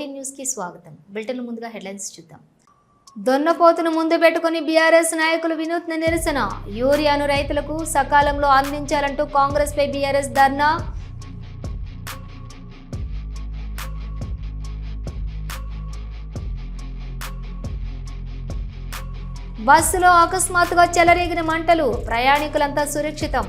Fourteen న్యూస్కి స్వాగతం. Bulletin ముందుగా హెడ్లైన్స్ చూద్దాం. దొన్నపోతును ముందు పెట్టుకుని బీఆర్ఎస్ నాయకులు వినూత్న నిరసన. యూరియాను రైతులకు సకాలంలో అందించాలంటూ కాంగ్రెస్ పై బీఆర్ఎస్ ధర్నా? బస్సులో అకస్మాత్తుగా చెలరేగిన మంటలు. ప్రయాణికులంతా సురక్షితం.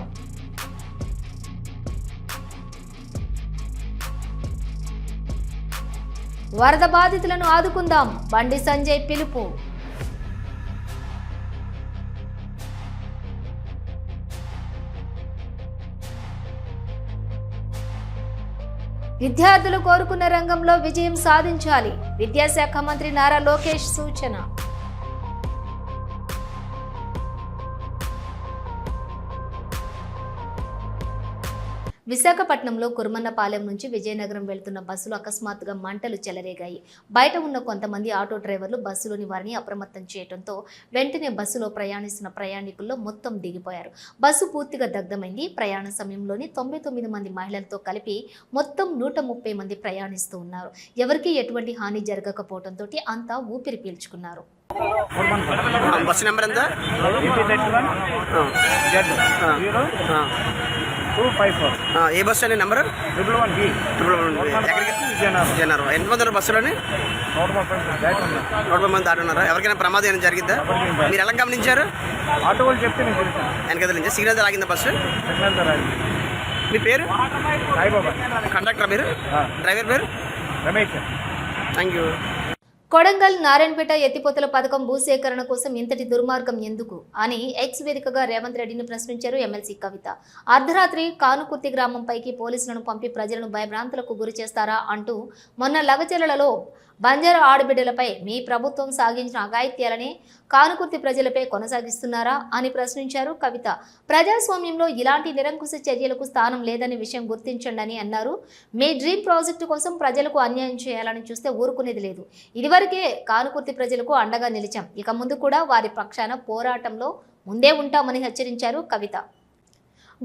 వరద బాధితులను ఆదుకుందాం. బండి సంజయ్ పిలుపు. విద్యార్థులు కోరుకున్న రంగంలో విజయం సాధించాలి. విద్యాశాఖ మంత్రి నారా లోకేష్ సూచన. విశాఖపట్నంలో కురుమన్నపాలెం నుంచి విజయనగరం వెళ్తున్న బస్సులు అకస్మాత్తుగా మంటలు చెలరేగాయి. బయట ఉన్న కొంతమంది ఆటో డ్రైవర్లు బస్సులోని వారిని అప్రమత్తం చేయడంతో వెంటనే బస్సులో ప్రయాణిస్తున్న ప్రయాణికుల్లో మొత్తం దిగిపోయారు. బస్సు పూర్తిగా దగ్ధమైంది. ప్రయాణ సమయంలోని తొంభై తొమ్మిది మంది మహిళలతో కలిపి మొత్తం నూట ముప్పై మంది ప్రయాణిస్తూ ఉన్నారు. ఎవరికీ ఎటువంటి హాని జరగకపోవడంతో అంతా ఊపిరి పీల్చుకున్నారు. బస్ నెంబర్ ఎంత? Two five four. ఏ బస్ అండి number? Triple one B. Triple one ఎక్కడికి? విజయనగరం జనరు ఎంతమంది ఉన్నారు బస్సులోని నూట ముప్పై నూట ముప్పై మంది దాటి ఉన్నారు ఎవరికైనా ప్రమాదం ఏమైనా జరిగిందా మీరు ఎలా గమనించారు? ఆటో వాళ్ళు చెప్తే నేను తెలిసాను వెనకద నుంచి సిగ్నల్ ఆగిందా బస్సు? మీ పేరు? సాయిబాబా. కండక్టర్ మీరు. డ్రైవర్ పేరు? రమేష్. థ్యాంక్ యూ కొడంగల్ నారాయణపేట ఎత్తిపోతల పథకం భూసేకరణ కోసం ఇంతటి దుర్మార్గం ఎందుకు? అని ఎక్స్ వేదికగా రేవంత్ రెడ్డిని ప్రశ్నించారు ఎమ్మెల్సీ కవిత. అర్ధరాత్రి కానుకుర్తి గ్రామంపైకి పోలీసులను పంపి ప్రజలను భయభ్రాంతులకు గురి చేస్తారా అంటూ మొన్న లగచెరలలో బంజారా ఆడబిడ్డలపై మీ ప్రభుత్వం సాగించిన అఘాయిత్యాలని కానుకుర్తి ప్రజలపై కొనసాగిస్తున్నారా అని ప్రశ్నించారు కవిత. ప్రజాస్వామ్యంలో ఇలాంటి నిరంకుశ చర్యలకు స్థానం లేదనే విషయం గుర్తించండి అని అన్నారు. మీ డ్రీమ్ ప్రాజెక్టు కోసం ప్రజలకు అన్యాయం చేయాలని చూస్తే ఊరుకునేది లేదు. ఇదివరకే కానుకుర్తి ప్రజలకు అండగా నిలిచాం. ఇక ముందు కూడా వారి పక్షాన పోరాటంలో ముందే ఉంటామని హెచ్చరించారు కవిత.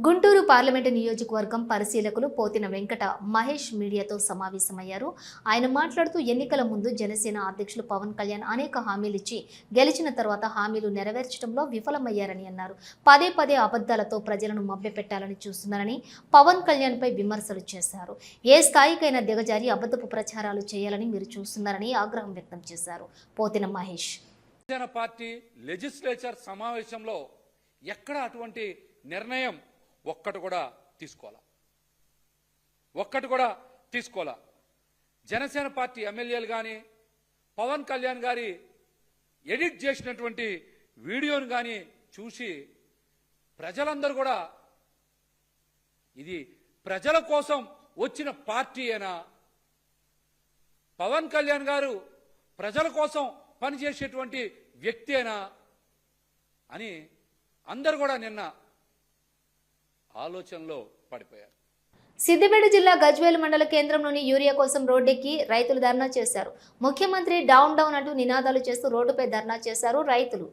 గుంటూరు పార్లమెంటు నియోజకవర్గం పరిశీలకులు పోతిన వెంకట మహేష్ మీడియాతో సమావేశమయ్యారు. ఆయన మాట్లాడుతూ ఎన్నికల ముందు జనసేన అధ్యక్షులు పవన్ కళ్యాణ్ అనేక హామీలు ఇచ్చి గెలిచిన తర్వాత హామీలు నెరవేర్చడంలో విఫలమయ్యారని అన్నారు. పదే పదే అబద్ధాలతో ప్రజలను మభ్యపెట్టాలని చూస్తున్నారని పవన్ కళ్యాణ్పై విమర్శలు చేశారు. ఏ స్థాయికైనా దిగజారి అబద్ధపు ప్రచారాలు చేయాలని మీరు చూస్తున్నారని ఆగ్రహం వ్యక్తం చేశారు. పోతిన మహేష్. జనసేన పార్టీ లెజిస్లేచర్ సమావేశంలో ఎక్కడ అటువంటి నిర్ణయం ఒక్కటి కూడా తీసుకోవాలా? ఒక్కటి కూడా తీసుకోవాలా? జనసేన పార్టీ ఎమ్మెల్యేలు కానీ పవన్ కళ్యాణ్ గారి ఎడిట్ చేసినటువంటి వీడియోను కానీ చూసి ప్రజలందరూ కూడా ఇది ప్రజల కోసం వచ్చిన పార్టీ అయినా పవన్ కళ్యాణ్ గారు ప్రజల కోసం పనిచేసేటువంటి వ్యక్తి అయినా అని అందరు కూడా నిన్న ఆలోచనలో పడిపోయారు. సిద్దిపేట జిల్లా గజ్వేల్ మండల కేంద్రంలోని యూరియా కోసం రోడ్డెక్కి రైతులు ధర్నా చేశారు. ముఖ్యమంత్రి డౌన్ డౌన్ అంటూ నినాదాలు చేస్తూ రోడ్డుపై ధర్నా చేశారు రైతులు.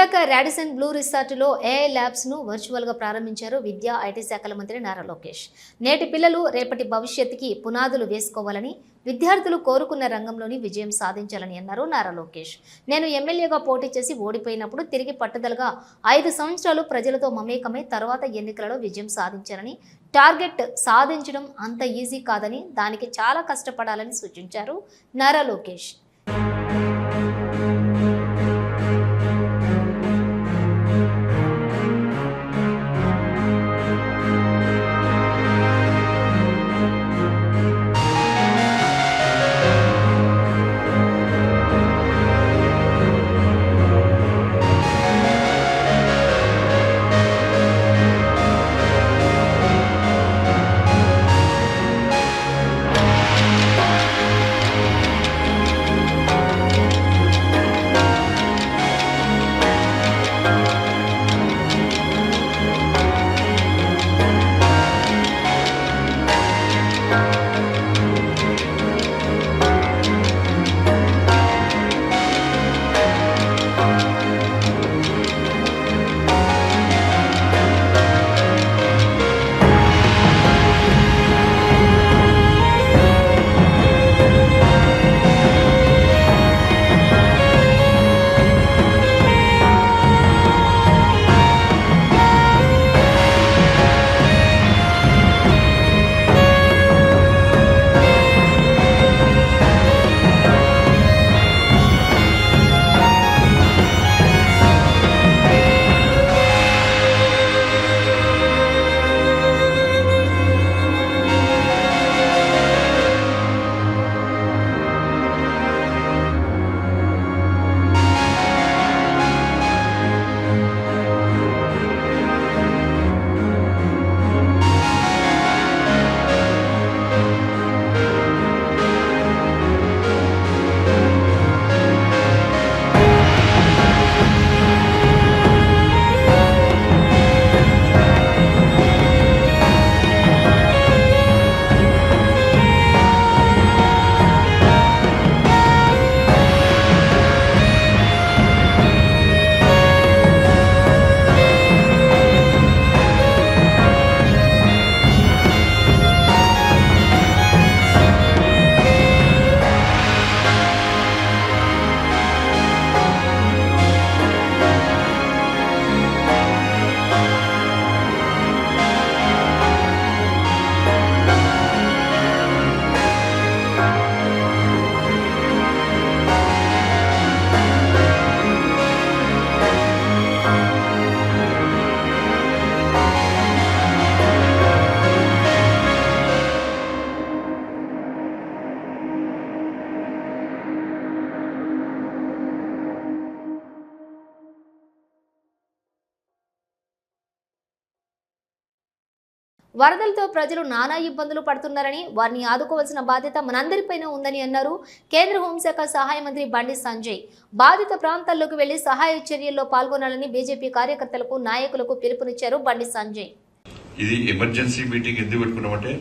విశాఖ రాడిసన్ బ్లూ రిసార్ట్లో ఏఐ ల్యాబ్స్ను వర్చువల్గా ప్రారంభించారు విద్యా ఐటీ శాఖల మంత్రి నారా లోకేష్. నేటి పిల్లలు రేపటి భవిష్యత్తుకి పునాదులు వేసుకోవాలని విద్యార్థులు కోరుకున్న రంగంలోని విజయం సాధించాలని అన్నారు నారా లోకేష్. నేను ఎమ్మెల్యేగా పోటీ చేసి ఓడిపోయినప్పుడు తిరిగి పట్టుదలగా ఐదు సంవత్సరాలు ప్రజలతో మమేకమై తర్వాత ఎన్నికలలో విజయం సాధించాలని టార్గెట్ సాధించడం అంత ఈజీ కాదని దానికి చాలా కష్టపడాలని సూచించారు నారా లోకేష్. వరదలతో ప్రజలు నానా ఇబ్బందులు పడుతున్నారని వారిని ఆదుకోవాల్సిన బాధ్యత మనందరిపైన ఉందని అన్నారు కేంద్ర హోంశాఖ సహాయ మంత్రి బండి సంజయ్. బాధిత ప్రాంతాల్లోకి వెళ్ళి సహాయ చర్యల్లో పాల్గొనాలని బీజేపీ కార్యకర్తలకు నాయకులకు పిలుపునిచ్చారు బండి సంజయ్. ఇది ఎమర్జెన్సీ మీటింగ్ ఎందుకు పెట్టుకున్నామంటే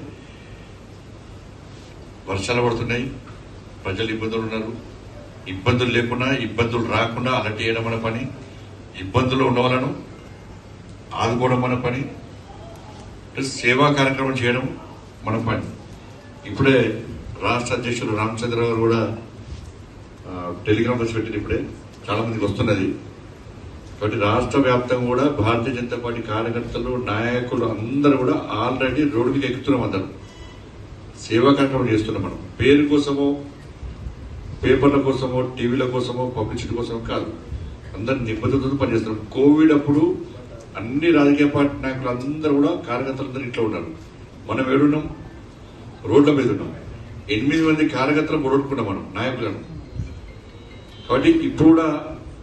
వర్షాలు పడుతున్నాయి ప్రజలు ఇబ్బందులు ఉన్నారు. ఇబ్బందులు లేకుండా ఇబ్బందులు రాకుండా అలర్ట్ చేయడం మన పని. ఇబ్బందులు ఉన్న వాళ్ళను ఆదుకోవడం మన పని. ప్లస్ సేవా కార్యక్రమం చేయడం మన పని. ఇప్పుడే రాష్ట్ర అధ్యక్షులు రామచంద్రరావు కూడా టెలిగ్రామ్ వచ్చి పెట్టింది ఇప్పుడే. చాలా మందికి వస్తున్నది. కాబట్టి రాష్ట్ర వ్యాప్తంగా కూడా భారతీయ జనతా పార్టీ కార్యకర్తలు నాయకులు అందరూ కూడా ఆల్రెడీ రోడ్డు మీద ఎక్కుతున్నాం అందరం. సేవా కార్యక్రమం చేస్తున్నాం మనం. పేరు కోసమో పేపర్ల కోసమో టీవీల కోసమో పబ్లిసిటీ కోసమో కాదు. అందరు నిబద్ధతతో పనిచేస్తున్నాం. కోవిడ్ అప్పుడు అన్ని రాజకీయ పార్టీ నాయకులు అందరూ కూడా కార్యకర్తలందరూ ఇట్లా ఉన్నారు. మనం ఏడున్నాం? రోడ్ల మీద ఉన్నాం. ఎనిమిది మంది కార్యకర్తలు పొడగొట్టుకున్నాం మనం నాయకులను. కాబట్టి ఇప్పుడు కూడా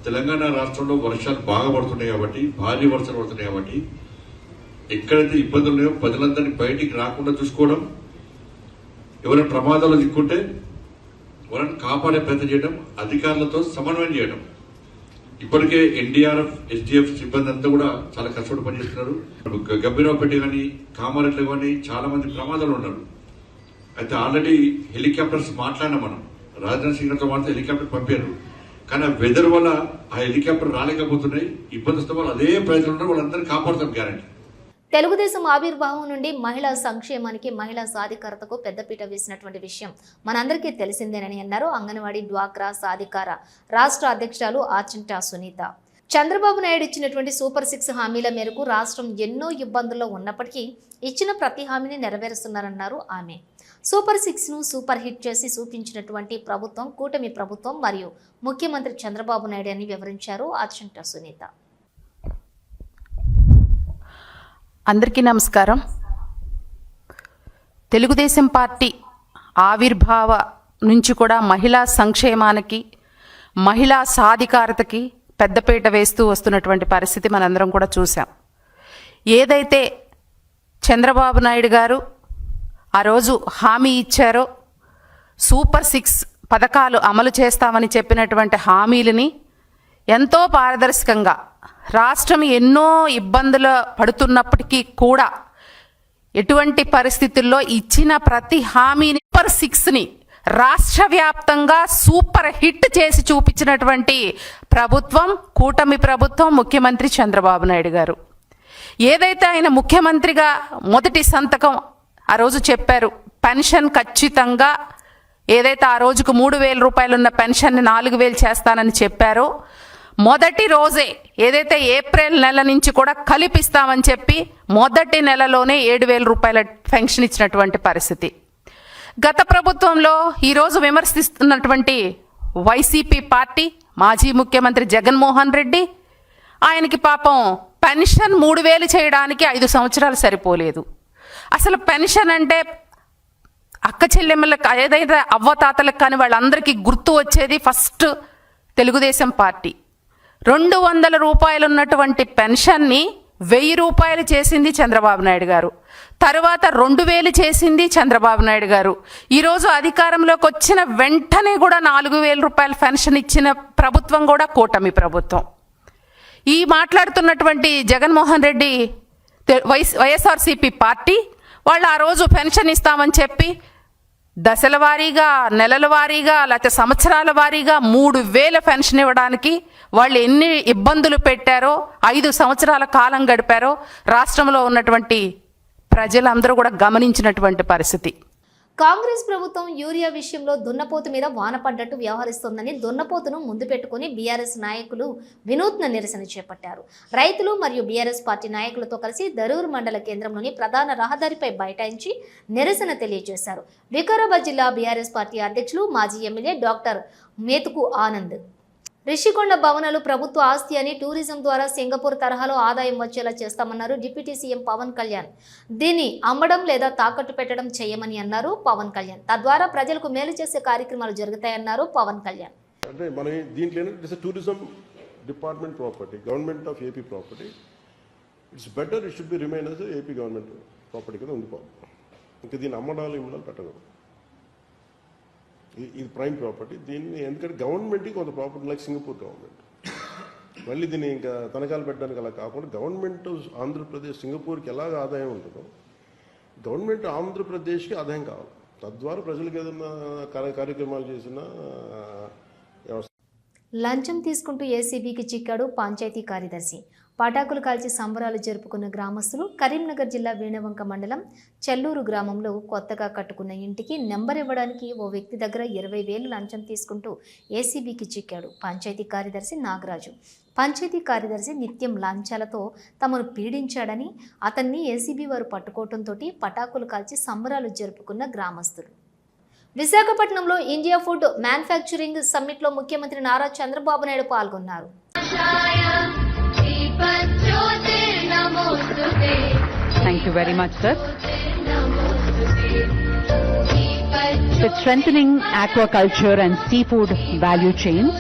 తెలంగాణ రాష్ట్రంలో వర్షాలు బాగా పడుతున్నాయి కాబట్టి భారీ వర్షాలు పడుతున్నాయి కాబట్టి ఎక్కడైతే ఇబ్బందులు ఉన్నాయో ప్రజలందరినీ బయటికి రాకుండా చూసుకోవడం ఎవరైనా ప్రమాదాలు దిక్కుంటే వాళ్ళని కాపాడే ప్రయత్నం చేయడం అధికారులతో సమన్వయం చేయడం. ఇప్పటికే ఎన్డీఆర్ఎఫ్ ఎస్డిఎఫ్ సిబ్బంది అంతా కూడా చాలా కష్టపడి పనిచేస్తున్నారు. గబ్బిరావుపేట కానీ కామారెడ్డి కానీ చాలా మంది ప్రమాదాలు ఉన్నారు. అయితే ఆల్రెడీ హెలికాప్టర్స్ మాట్లాడినా మనం. రాజ్నాథ్ సింగ్ గారితో మాట్లాడి హెలికాప్టర్ పంపారు. కానీ ఆ వెదర్ వల్ల ఆ హెలికాప్టర్ రాలేకపోతున్నాయి. ఇబ్బంది వస్తే వాళ్ళు అదే ప్రజలు ఉన్నారు. వాళ్ళందరినీ కాపాడుతాం గ్యారంటీ. తెలుగుదేశం ఆవిర్భావం నుండి మహిళా సంక్షేమానికి మహిళా సాధికారతకు పెద్దపీట వేసినటువంటి విషయం మనందరికీ తెలిసిందేనని అన్నారు అంగన్వాడీ డ్వాక్రా సాధికార రాష్ట్ర అధ్యక్షురాలు ఆచింటా సునీత. చంద్రబాబు నాయుడు ఇచ్చినటువంటి సూపర్ సిక్స్ హామీల మేరకు రాష్ట్రం ఎన్నో ఇబ్బందుల్లో ఉన్నప్పటికీ ఇచ్చిన ప్రతి హామీని నెరవేరుస్తున్నారన్నారు ఆమె. సూపర్ సిక్స్ను సూపర్ హిట్ చేసి చూపించినటువంటి ప్రభుత్వం కూటమి ప్రభుత్వం మరియు ముఖ్యమంత్రి చంద్రబాబు నాయుడు అని వివరించారు ఆచంట సునీత. అందరికీ నమస్కారం. తెలుగుదేశం పార్టీ ఆవిర్భావ నుంచి కూడా మహిళా సంక్షేమానికి మహిళా సాధికారతకి పెద్దపీట వేస్తూ వస్తున్నటువంటి పరిస్థితి మనందరం కూడా చూసాం ఏదైతే చంద్రబాబు నాయుడు గారు ఆ రోజు హామీ ఇచ్చారో సూపర్ సిక్స్ పథకాలు అమలు చేస్తామని చెప్పినటువంటి హామీలని ఎంతో పారదర్శకంగా రాష్ట్రం ఎన్నో ఇబ్బందులు పడుతున్నప్పటికీ కూడా ఎటువంటి పరిస్థితుల్లో ఇచ్చిన ప్రతి హామీని సూపర్ సిక్స్ని రాష్ట్ర వ్యాప్తంగా సూపర్ హిట్ చేసి చూపించినటువంటి ప్రభుత్వం కూటమి ప్రభుత్వం ముఖ్యమంత్రి చంద్రబాబు నాయుడు గారు. ఏదైతే ఆయన ముఖ్యమంత్రిగా మొదటి సంతకం ఆ రోజు చెప్పారు పెన్షన్ ఖచ్చితంగా ఏదైతే ఆ రోజుకు మూడు వేల రూపాయలు ఉన్న పెన్షన్ని నాలుగు వేలు చేస్తానని చెప్పారో మొదటి రోజే ఏదైతే ఏప్రిల్ నెల నుంచి కూడా కలిపిస్తామని చెప్పి మొదటి నెలలోనే ఏడు వేల రూపాయల పెన్షన్ ఇచ్చినటువంటి పరిస్థితి. గత ప్రభుత్వంలో ఈరోజు విమర్శిస్తున్నటువంటి వైసీపీ పార్టీ మాజీ ముఖ్యమంత్రి జగన్మోహన్ రెడ్డి ఆయనకి పాపం పెన్షన్ మూడు వేలు చేయడానికి ఐదు సంవత్సరాలు సరిపోలేదు. అసలు పెన్షన్ అంటే అక్క చెల్లెమ్మలకు ఏదైతే అవ్వతాతలకు కానీ వాళ్ళందరికీ గుర్తు వచ్చేది ఫస్ట్ తెలుగుదేశం పార్టీ. రెండు వందల రూపాయలు ఉన్నటువంటి పెన్షన్ని వెయ్యి రూపాయలు చేసింది చంద్రబాబు నాయుడు గారు. తరువాత రెండు వేలు చేసింది చంద్రబాబు నాయుడు గారు. ఈరోజు అధికారంలోకి వచ్చిన వెంటనే కూడా నాలుగు వేల రూపాయల పెన్షన్ ఇచ్చిన ప్రభుత్వం కూడా కూటమి ప్రభుత్వం. ఈ మాట్లాడుతున్నటువంటి జగన్మోహన్ రెడ్డి తె- వైఎస్ వైఎస్ఆర్సీపీ పార్టీ వాళ్ళు ఆ రోజు పెన్షన్ ఇస్తామని చెప్పి దశల వారీగా నెలల వారీగా లేకపోతే సంవత్సరాల వారీగా మూడు వేల పెన్షన్ ఇవ్వడానికి వాళ్ళు ఎన్ని ఇబ్బందులు పెట్టారో ఐదు సంవత్సరాల కాలం గడిపారో రాష్ట్రంలో ఉన్నటువంటి ప్రజలందరూ కూడా గమనించినటువంటి పరిస్థితి. కాంగ్రెస్ ప్రభుత్వం యూరియా విషయంలో దున్నపోతు మీద వాన పడ్డట్టు వ్యవహరిస్తోందని దున్నపోతును ముందు పెట్టుకుని బీఆర్ఎస్ నాయకులు వినూత్న నిరసన చేపట్టారు. రైతులు మరియు బీఆర్ఎస్ పార్టీ నాయకులతో కలిసి దరూర్ మండల కేంద్రంలోని ప్రధాన రహదారిపై బైఠాయించి నిరసన తెలియజేశారు. వికారాబాద్ జిల్లా బీఆర్ఎస్ పార్టీ అధ్యక్షులు మాజీ ఎమ్మెల్యే డాక్టర్ మేతుకు ఆనంద్. రిషికొండ భవనాలు ప్రభుత్వ ఆస్తి అని టూరిజం ద్వారా సింగపూర్ తరహాలో ఆదాయం వచ్చేలా చేస్తామన్నారు డిప్యూటీ సీఎం పవన్ కళ్యాణ్. దీన్ని అమ్మడం లేదా తాకట్టు పెట్టడం చేయమని అన్నారు పవన్ కళ్యాణ్. తద్వారా ప్రజలకు మేలు చేసే కార్యక్రమాలు జరుగుతాయన్నారు పవన్ కళ్యాణ్. అంటే మన దీంట్లో tourism department property government of AP property it's better it should be remain as AP government property కింద ఉండిపోవాలి ఇంకా దీన్ని అమ్మడాలు ఇమ్మడాలు పెట్టకూడదు. ఇది ఇది ప్రైమ్ ప్రాపర్టీ. దీన్ని ఎందుకంటే గవర్నమెంట్కి కొంత ప్రాపర్టీ లైక్ సింగపూర్ గవర్నమెంట్. మళ్ళీ దీన్ని ఇంకా తనఖాలు పెట్టడానికి అలా కాకుండా గవర్నమెంట్ ఆంధ్రప్రదేశ్ సింగపూర్కి ఎలాగ ఆదాయం ఉంటుందో గవర్నమెంట్ ఆంధ్రప్రదేశ్కి ఆదాయం కావాలి. తద్వారా ప్రజలకు ఏదైనా కార్య- కార్యక్రమాలు చేసినా లంచం తీసుకుంటూ ఏసీబీకి చిక్కాడు పంచాయతీ కార్యదర్శి. పటాకులు కాల్చి సంబరాలు జరుపుకున్న గ్రామస్తులు కరీంనగర్ జిల్లా వేణవంక మండలం చెల్లూరు గ్రామంలో కొత్తగా కట్టుకున్న ఇంటికి నెంబర్ ఇవ్వడానికి ఓ వ్యక్తి దగ్గర ఇరవై వేలు లంచం తీసుకుంటూ ఏసీబీకి చిక్కాడు. పంచాయతీ కార్యదర్శి నాగరాజు. పంచాయతీ కార్యదర్శి నిత్యం లంచాలతో తమను పీడించాడని అతన్ని ఏసీబీ వారు పట్టుకోవడంతో పటాకులు కాల్చి సంబరాలు జరుపుకున్న గ్రామస్తులు. విశాఖపట్నంలో ఇండియా ఫుడ్ మ్యానుఫ్యాక్చరింగ్ సమ్మిట్లో ముఖ్యమంత్రి నారా చంద్రబాబు నాయుడు పాల్గొన్నారు. Thank you very much, sir. With strengthening aquaculture and seafood value chains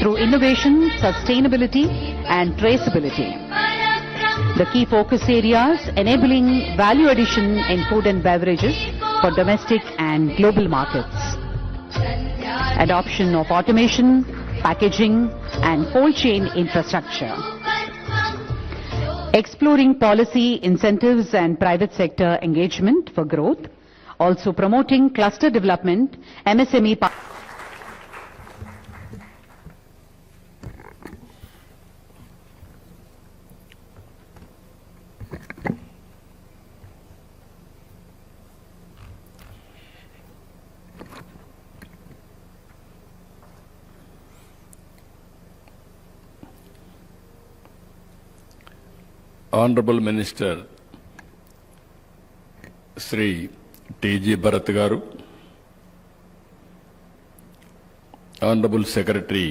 through innovation, sustainability and traceability. The key focus areas enabling value addition in food and beverages for domestic and global markets. Adoption of automation, packaging and cold chain infrastructure. Exploring policy incentives and private sector engagement for growth. Also promoting cluster development, MSME honourable minister Shri TG Bharat garu honourable secretary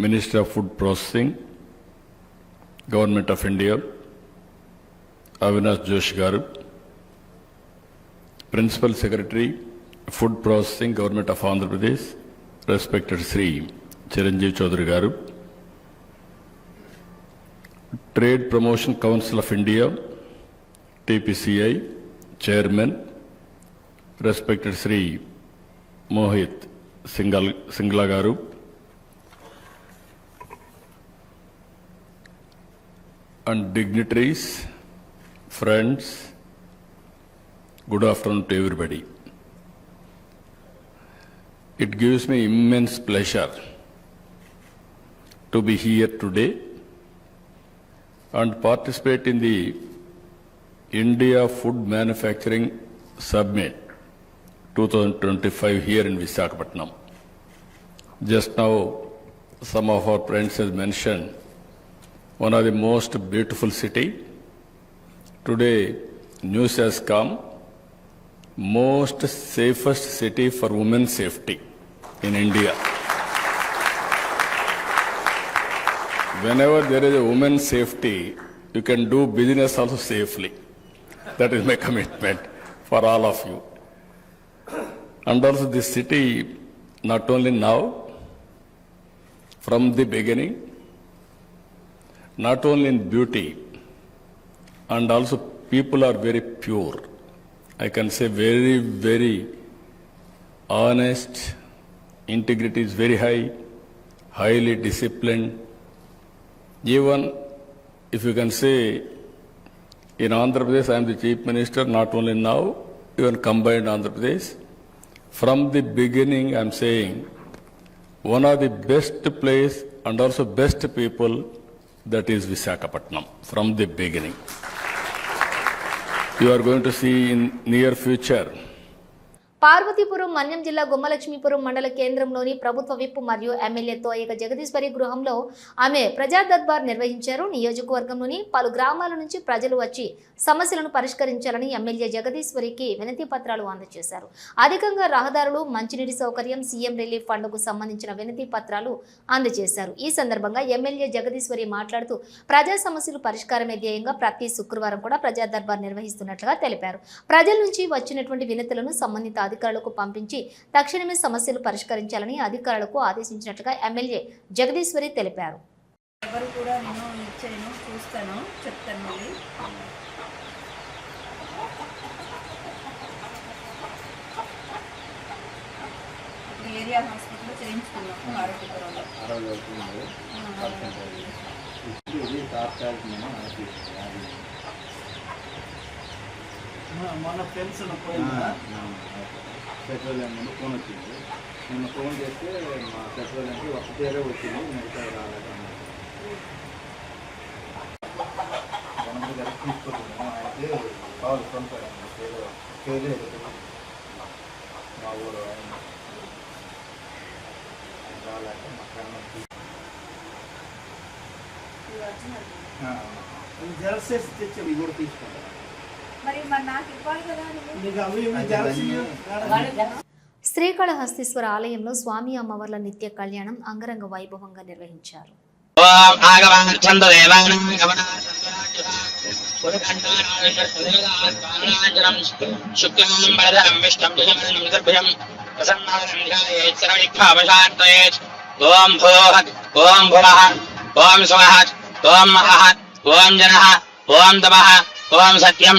minister of food processing government of India Avinash Josh garu principal secretary food processing government of Andhra Pradesh respected Shri Chiranjeevi Chowdary garu Trade Promotion Council of India, TPCI, Chairman, respected Sri Mohit Singal, Singlagaru, and dignitaries, friends, good afternoon to everybody. It gives me immense pleasure to be here today and participate in the India Food Manufacturing Summit 2025 here in Visakhapatnam. Just now, some of our friends has mentioned one of the most beautiful city. Today, news has come, most safest city for women's safety in India. Whenever there is a woman's safety, you can do business also safely. That is my commitment for all of you. And also this city, not only now, from the beginning, not only in beauty, and also people are very pure. I can say very, very honest, integrity is very high, highly disciplined, even if you can say, in Andhra Pradesh, I am the chief minister, not only now, even combined Andhra Pradesh. From the beginning, I am saying, one of the best place and also best people, that is Visakhapatnam, from the beginning. You are going to see in near future, Parvathipuram Manyam జిల్లా గుమ్మలక్ష్మీపురం మండల కేంద్రంలోని ప్రభుత్వ whip మరియు MLA Toyaka Jagadeeswari గృహంలో ఆమె ప్రజా దర్బార్ నిర్వహించారు. నియోజకవర్గంలోని పలు గ్రామాల నుంచి ప్రజలు వచ్చి సమస్యలను పరిష్కరించాలని ఎమ్మెల్యే జగదీశ్వరికి వినతి పత్రాలు అందజేశారు. అధికంగా రహదారులు మంచినీటి సౌకర్యం సీఎం రిలీఫ్ ఫండ్కు సంబంధించిన వినతి పత్రాలు అందజేశారు. ఈ సందర్భంగా ఎమ్మెల్యే జగదీశ్వరి మాట్లాడుతూ ప్రజా సమస్యలు పరిష్కారమే ధ్యేయంగా ప్రతి శుక్రవారం కూడా ప్రజా దర్బార్ నిర్వహిస్తున్నట్లుగా తెలిపారు. ప్రజల నుంచి వచ్చినటువంటి వినతులను సంబంధిత అధికారులకు పంపించి తక్షణమే సమస్యలు పరిష్కరించాలని అధికారులకు ఆదేశించినట్లుగా ఎమ్మెల్యే జగదీశ్వరి తెలిపారు. ఏరియా హాస్పిటల్లో చేయించుకున్నాం ఆరోగ్య పరంగా చెప్తాను మళ్ళీ ఏరియా ఆరోగ్య మన ఫ్రెండ్స్ పెట్రోలియం నుండి ఫోన్ వచ్చింది. నేను ఫోన్ చేస్తే మా పెట్రోలియంకి ఒక పేరే వచ్చింది మిగతా రాలేదన్నారు మన దగ్గర తీసుకుంటున్నాము. అయితే కావాలి కొనుక్కోవడం పేరు. పేరు మా ఊరు ఆయన. రాలేక మా కన్నా జెరాక్స్ తెచ్చి ఇవి కూడా తీసుకుంటాను శ్రీకాళహస్తీశ్వర ఆలయంలో స్వామి అమ్మవార్ల నిత్య కళ్యాణం అంగరంగ వైభవంగా నిర్వహించారు ఓం భూః భువః మహః జనః ఓం తపః ఓం సత్యం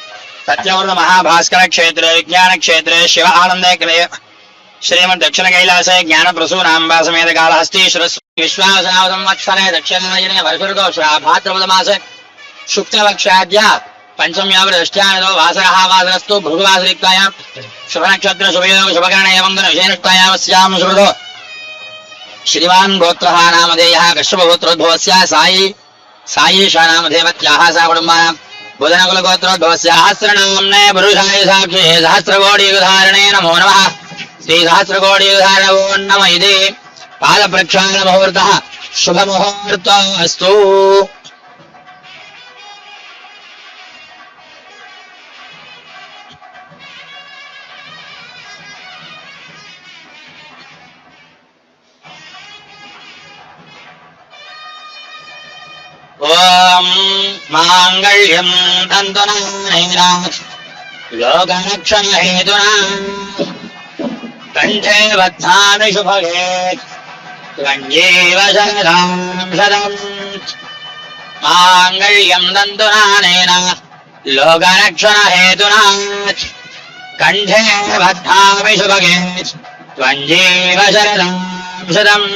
सत्यवृत महाभास्कर क्षेत्र विज्ञान क्षेत्र शिव आनंद श्रीमद दक्षिण कैलास ज्ञान प्रसूनांबा समेत कालहस्तीश्वर विश्वास संवत्सरे दक्षिण वर्षो भाद्रपदमासे शुभनक्षत्र शुभयोग शुभकरणेवङ्गन विषयनिष्टायामस्यां श्रुतो श्रीमान् गोत्रः कश्यपगोत्रोद्भवस्य सायी सायीशा नाम देवत्याः सा कुटुम्बानाम् बुधनकुलगोत्रोद्भवस्य सहस्रनाम्ने पुरुषाय साक्षी सहस्रकोटियुगधारणे नमो नमः। श्रीसहस्रकोटियुगधारण ओं नम इति पादप्रक्षालमुहूर्तः शुभमुहूर्तो अस्तु ॐ माङ्गल्यं तन्तुना लोकरक्षणहेतुना कण्ठे बध्नामि शुभगे त्वञ्जीव शरदां शरम् माङ्गल्यं तन्तुनानेन लोकरक्षणहेतुना कण्ठे बध्नामि शुभगे त्वञ्जीव शरदां शरम्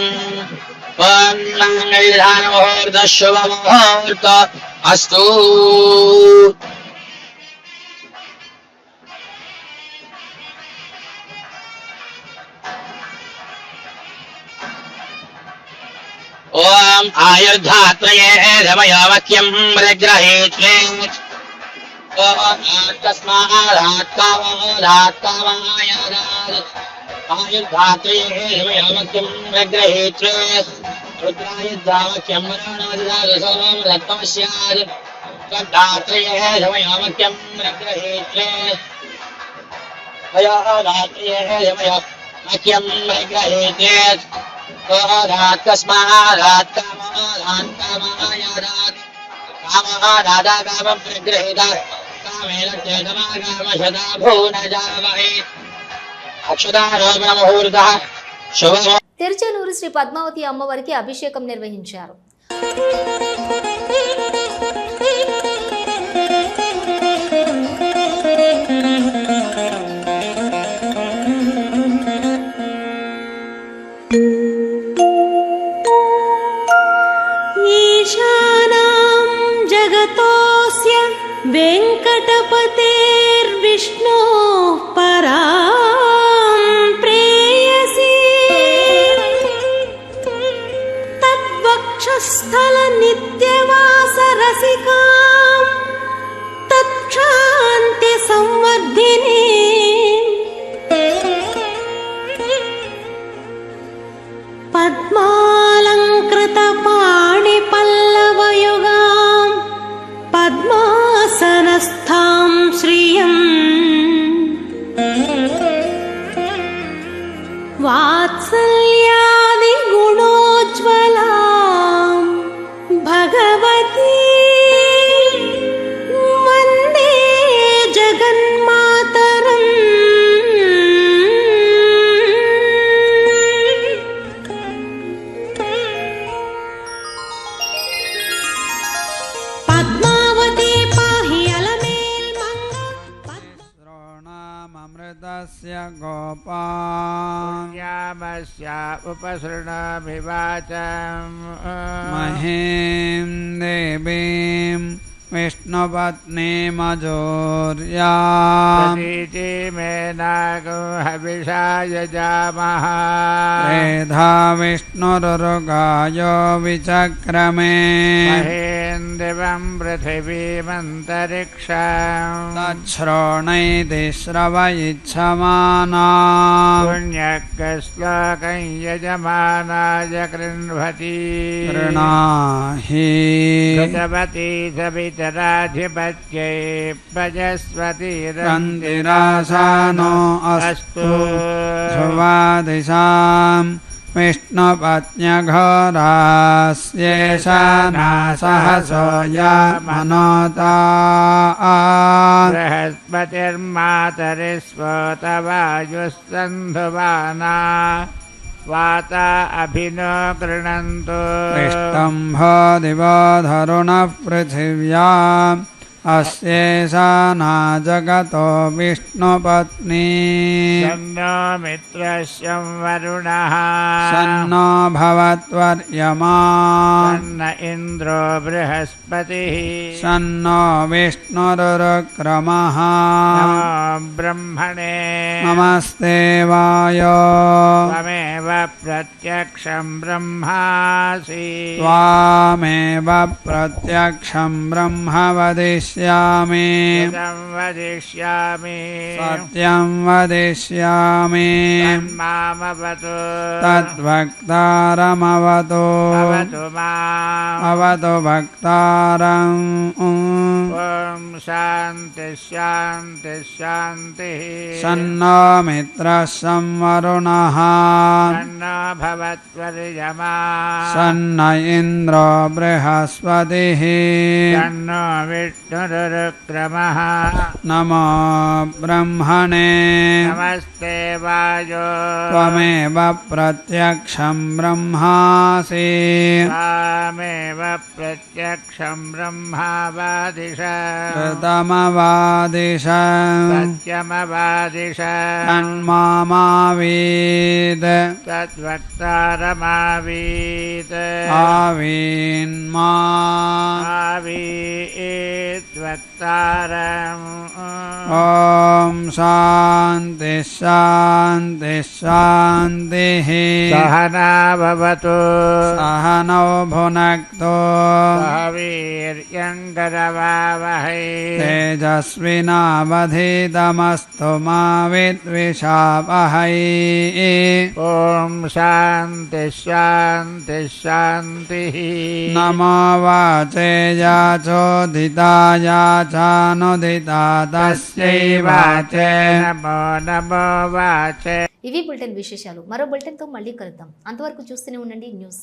ॐ मङ्गलधानमुहूर्त शुभमुहूर्त अस्तु। ओम आयुर्धात्रये धमयो वक्यम मृग्रहीत्ये आयुर्धात्रये धमयो वक्यम वराणादिदागसोमं रत्नं स्यात् तद्धात्रये धमयावक्यं मृग्रहेत्रे अयोधात्रये धमयावक्यं मृग्रहेत्रे रात कस्मारात कामारात कामायारात कामाराधा कामं प्रगृहीता कामेन चेतमागाम सदा भून जावहे अक्षतारोपण मुहूर्तः शुभ తిరుచెనూరు శ్రీ పద్మావతి అమ్మవారికి అభిషేకం నిర్వహించారు. कामस्या उपसृणामि वाचम् महीं देवीम् विष्णुपत्नीमजोर्या प्रतीति मे नागो हविषाय जामः रेधा विष्णुरुगायो विचक्रमे। महेन्द्रिवम् पृथिवीमन्तरिक्षम् तच्छ्रोणैति श्रव इच्छमाना पुण्यकश्लोकं यजमानाय कृण्वति। गृणाहि कृतवती अक्षराधिपत्यै प्रजस्वतीरन्दिरासा नो अस्तु। सुवादिशाम् विष्णुपत्न्यघोरास्येषा या मनोता। बृहस्पतिर्मातरि स्वतवायुः सन्धुवाना वाता अभिनो गृह्णन्तु स्तम्भो दिवो पृथिव्या अस्येषा ना जगतो विष्णुपत्नी। सन्नो मित्रस्यं वरुणः। सन्नो भवत्वर्यमा। सन्न इन्द्रो बृहस्पतिः। सन्नो विष्णुरुक्रमः ब्रह्मणे। नमस्ते वायो। त्वमेव प्रत्यक्षं ब्रह्मासि। त्वामेव प्रत्यक्षं ब्रह्म वदिष्यामि वदिष्यामि। सत्यं वदिष्यामि। तन्मामवतु। तद्वक्तारमवतु भवतु माम्। अवतु भक्तारम्। ॐ शान्ति शान्ति शान्तिः। सन्नो मित्रः संवरुणः। भवत्वर्यमा सन्न इन्द्रो बृहस्पतिः। तन्नो विष्णुरुक्रमः नमो ब्रह्मणे। नमस्ते वायो त्वमेव प्रत्यक्षं ब्रह्मासि। त्वामेव प्रत्यक्षं ब्रह्मावादिश कृतमवादिश सत्यमवादिश तन्मामावीत्। तद्वक्तारमावीत्। आवीन्मा। आवीत्वक्तारम् ॐ शान्तिः शान्तिः शान्तिः। सहना भवतु। सह नौ भुनक्तु। सह वीर्यङ्करवावहै तेजस्विनावधीतमस्तु मा विद्विषावहै। ॐ शान्ति शान्ति शान्तिः। नमो वाचे याचोदिताया चानुदिता तस्यै वाचे నమో నమో వాచే ఇవి బులెటిన్ విశేషాలు మరో బులెటిన్తో మళ్ళీ కలుద్దాం అంతవరకు చూస్తూనే ఉండండి న్యూస్